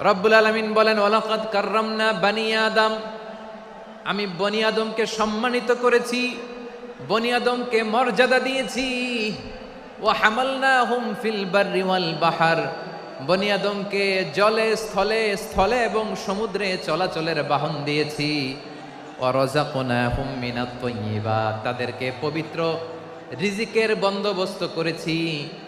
রব্বুল আলমিন বলেন ওলাকাত কার্রামনা বানি আদম। আমি বনি আদমকে সম্মানিত করেছি, বনি আদমকে মর্যাদা দিয়েছি। ও হামালনা হুম ফিল বার্রিওয়াল বাহার। বনি আদমকে জলে, স্থলে স্থলে এবং সমুদ্রে চলাচলের বাহন দিয়েছি। অরজাকোনা হুম মিনাত তাদেরকে পবিত্র রিজিকের বন্দোবস্ত করেছি।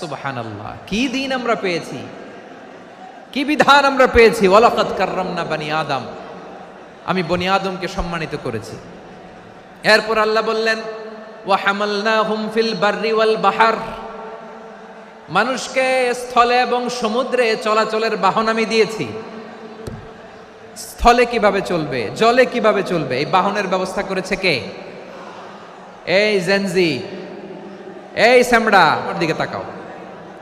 সুবহানাল্লাহ। কি দিন আমরা পেয়েছি? কি বিধান আমরা পেয়েছি? ওয়ালাকাদ কাররামনা বানি আদম। আমি বনি আদমকে সম্মানিত করেছি। এরপর আল্লাহ বললেন, ওয়া হামালনাহুম ফিল বাররি ওয়াল বাহার। মানুষকে স্থলে এবং সমুদ্রে চলাচলের বাহন আমি দিয়েছি। স্থলে কীভাবে চলবে? জলে কীভাবে চলবে? এই বাহনের ব্যবস্থা করেছে কে? এই জেনজি এই স্যামড়া ওর দিকে তাকাও।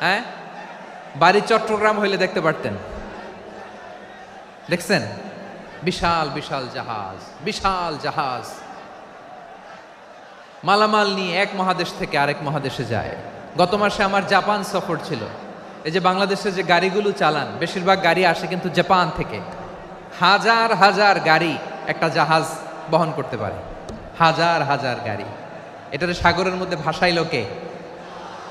হ্যাঁ? বাড়ি চট্টগ্রাম হইলে দেখতে পারতেন। দেখছেন? বিশাল বিশাল জাহাজ বিশাল জাহাজ। মালামাল নিয়ে এক মহাদেশ থেকে আরেক মহাদেশে যায়। গত মাসে আমার জাপান সফর ছিল। এই যে বাংলাদেশে যে গাড়িগুলো চালান, বেশিরভাগ গাড়ি আসে কিন্তু জাপান থেকে। হাজার হাজার গাড়ি একটা জাহাজ বহন করতে পারে। হাজার হাজার গাড়ি। এটার সাগরের মধ্যে ভাসাইলো কে?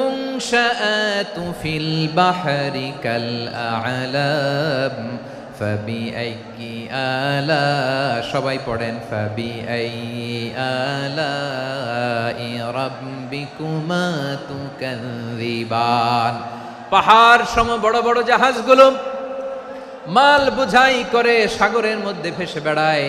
মুনশাআত ফিল বাহরি কাল আ'লাম ফাবিআইয়ি আলা সবাই পড়েন ফাবিআইয়ি আলাই রাব্বিকুমা তুকাযিবান পাহাড় সম বড় বড় জাহাজগুলো মাল বোঝাই করে সাগরের মধ্যে ভেসে বেড়ায়।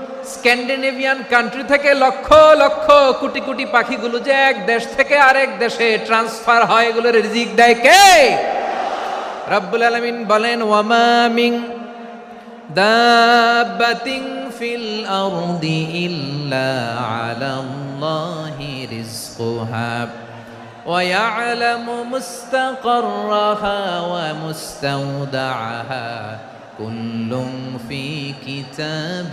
স্ক্যান্ডিনেভিয়ান কান্ট্রি থেকে লক্ষ লক্ষ কোটি কোটি পাখিগুলো যে এক দেশ থেকে আরেক দেশে ট্রান্সফার হয় এগুলোর রিজিক দেয় কে রব্বুল আলামিন বলেন ওয়ামামিং দাব্বাতিন ফিল আরদি ইল্লা আলাল্লাহি রিজকুহা ويعلم مستقرها ومستودعها كل في كتاب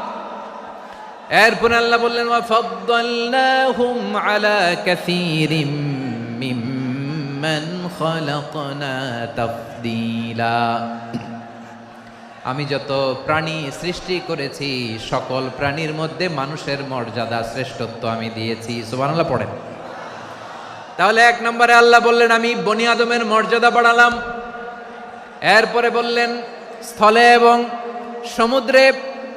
এরপরে আল্লাহ বললেন আলা আমি যত প্রাণী সৃষ্টি করেছি, সকল প্রাণীর মধ্যে মানুষের মর্যাদা শ্রেষ্ঠত্ব আমি দিয়েছি। সুবহানাল্লাহ, পড়েন। তাহলে এক নম্বরে আল্লাহ বললেন, আমি বনি আদমের মর্যাদা বাড়ালাম। এরপরে বললেন, স্থলে এবং সমুদ্রে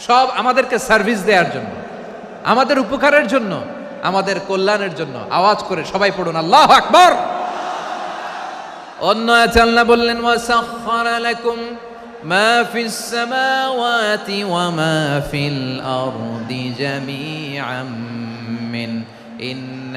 সব আমাদেরকে সার্ভিস দেওয়ার জন্য, আমাদের উপকারের জন্য, আমাদের কল্যাণের জন্য। আওয়াজ করে সবাই পড়ুন, আল্লাহ আকবর। অন্য আছে আল্লাহ বললেন, ওয়া মিন, ইন্ন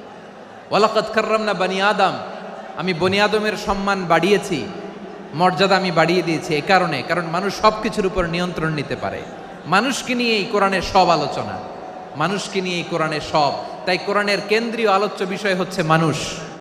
ওয়ালাকাত কার্রামনা বানি আদম। আমি বনি আদমের সম্মান বাড়িয়েছি, মর্যাদা আমি বাড়িয়ে দিয়েছি এ কারণে, কারণ মানুষ সব কিছুর উপর নিয়ন্ত্রণ নিতে পারে। মানুষকে নিয়ে এই কোরআনের সব আলোচনা, মানুষকে নিয়ে এই কোরআনের সব। তাই কোরআনের কেন্দ্রীয় আলোচ্য বিষয় হচ্ছে মানুষ।